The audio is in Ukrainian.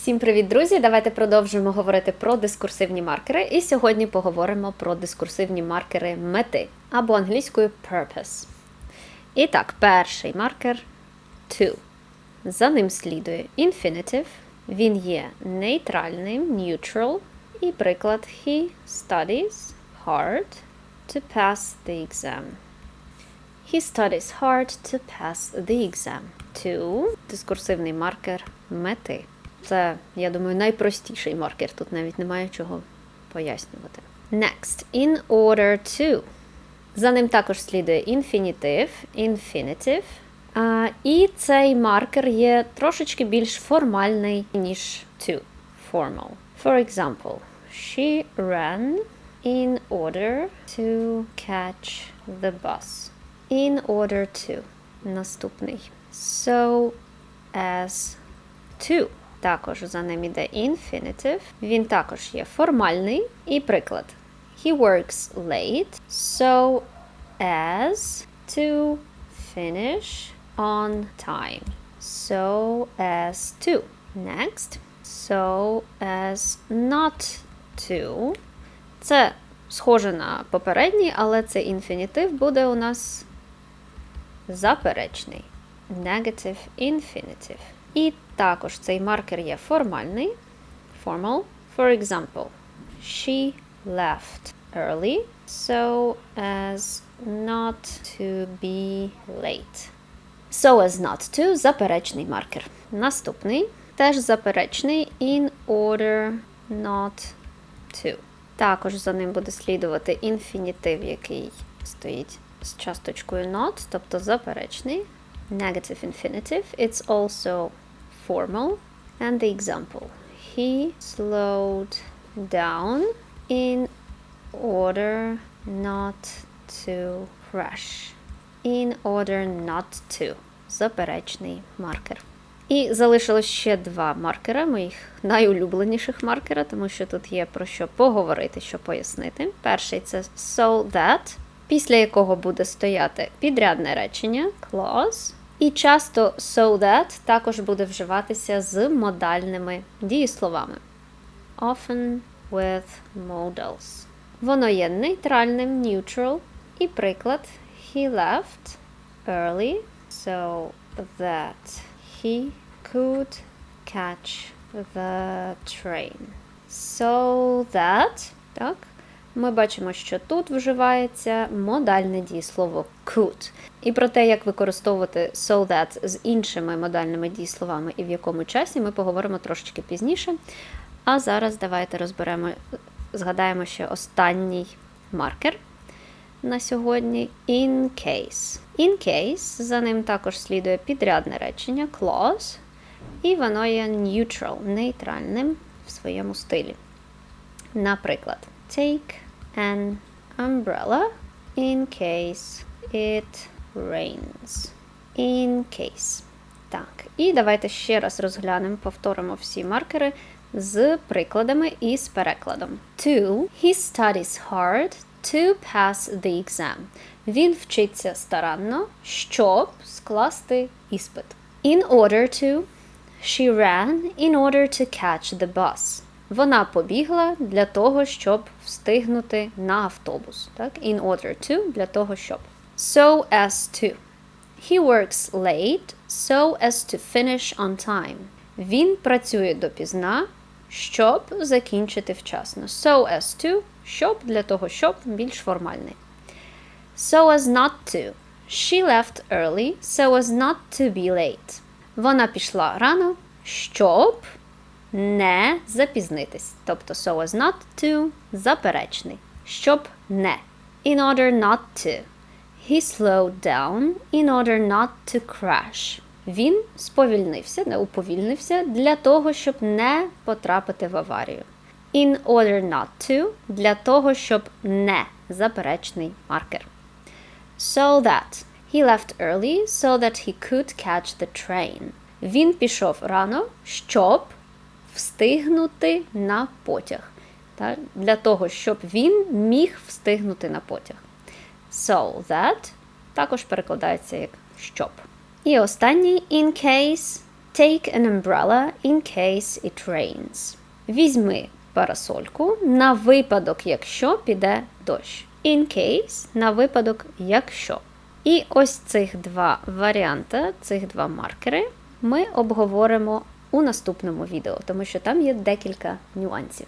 Всім привіт, друзі! Давайте продовжимо говорити про дискурсивні маркери. І сьогодні поговоримо про дискурсивні маркери мети або англійською purpose. І так, перший маркер to. За ним слідує infinitive. Він є нейтральним, neutral. І приклад he studies hard to pass the exam. He studies hard to pass the exam. To дискурсивний маркер мети. Це, я думаю, найпростіший маркер. Тут навіть немає чого пояснювати. Next. In order to. За ним також слідує infinitive, infinitive. А, і цей маркер є трошечки більш формальний, ніж to. Formal. For example, she ran in order to catch the bus. In order to. Наступний. So as to. Також за ним іде infinitive. Він також є формальний. І приклад. He works late, so as to finish on time. So as to. Next. So as not to. Це схоже на попередній, але цей інфінітив буде у нас заперечний. Negative infinitive. І також цей маркер є формальний. Formal. For example, she left early so as not to be late. So as not to заперечний маркер. Наступний теж заперечний in order not to. Також за ним буде слідувати інфінітив, який стоїть з часточкою not, тобто заперечний. Negative infinitive. It's also formal. And the example. He slowed down in order not to crash. In order not to. Заперечний маркер. І залишилось ще два маркера, моїх найулюбленіших маркера, тому що тут є про що поговорити, що пояснити. Перший це so that, після якого буде стояти підрядне речення clause. І часто so that також буде вживатися з модальними дієсловами. Often with modals. Воно є нейтральним, neutral. І приклад he left early so that he could catch the train. So that, так, ми бачимо, що тут вживається модальне дієслово could. І про те, як використовувати so that з іншими модальними дієсловами і в якому часі, ми поговоримо трошечки пізніше. А зараз давайте розберемо, згадаємо ще останній маркер на сьогодні in case. In case, за ним також слідує підрядне речення clause, і воно є neutral, нейтральним в своєму стилі. Наприклад, take an umbrella in case it rains. In case. Так, і давайте ще раз розглянемо, повторимо всі маркери з прикладами і з перекладом. To, he studies hard to pass the exam. Він вчиться старанно, щоб скласти іспит. In order to, she ran in order to catch the bus. Вона побігла для того, щоб встигнути на автобус. Так? In order to для того, щоб. So as to. He works late so as to finish on time. Він працює допізна, щоб закінчити вчасно. So as to, щоб для того, щоб більш формальний. So as not to. She left early so as not to be late. Вона пішла рано, щоб не запізнитись. Тобто so as not to заперечний. Щоб не. In order not to. He slowed down in order not to crash. Він сповільнився, не уповільнився для того, щоб не потрапити в аварію. In order not to для того, щоб не заперечний маркер. So that he left early so that he could catch the train. Він пішов рано, щоб встигнути на потяг. Так? Для того, щоб він міг встигнути на потяг. So that також перекладається як щоб. І останній in case Take an umbrella in case it rains. Візьми парасольку на випадок, якщо піде дощ. In case на випадок, якщо. І ось цих два варіанти, цих два маркери ми обговоримо у наступному відео, тому що там є декілька нюансів.